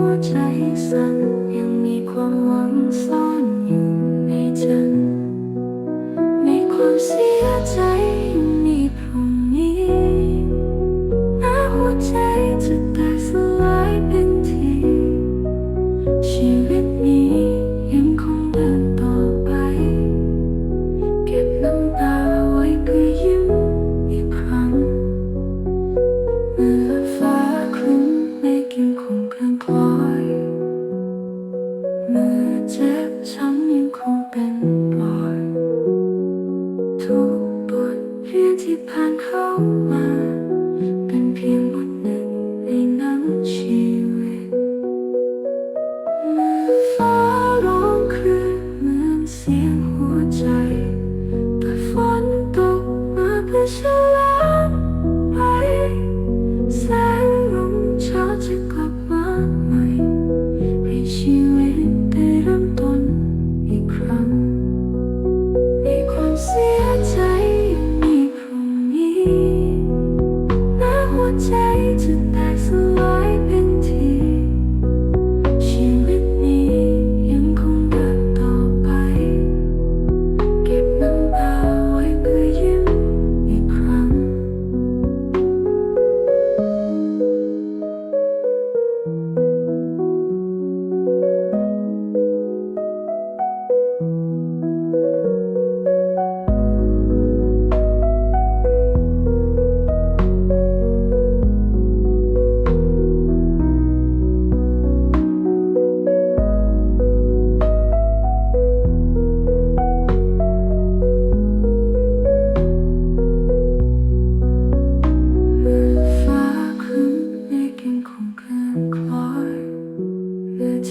วใจสั่นยังมีความหวังซ่อน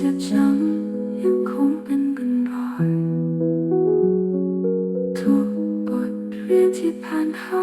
จะจำยังคงเป็นกันบ่อยทุกบทเรียนที่ผ่านเข้า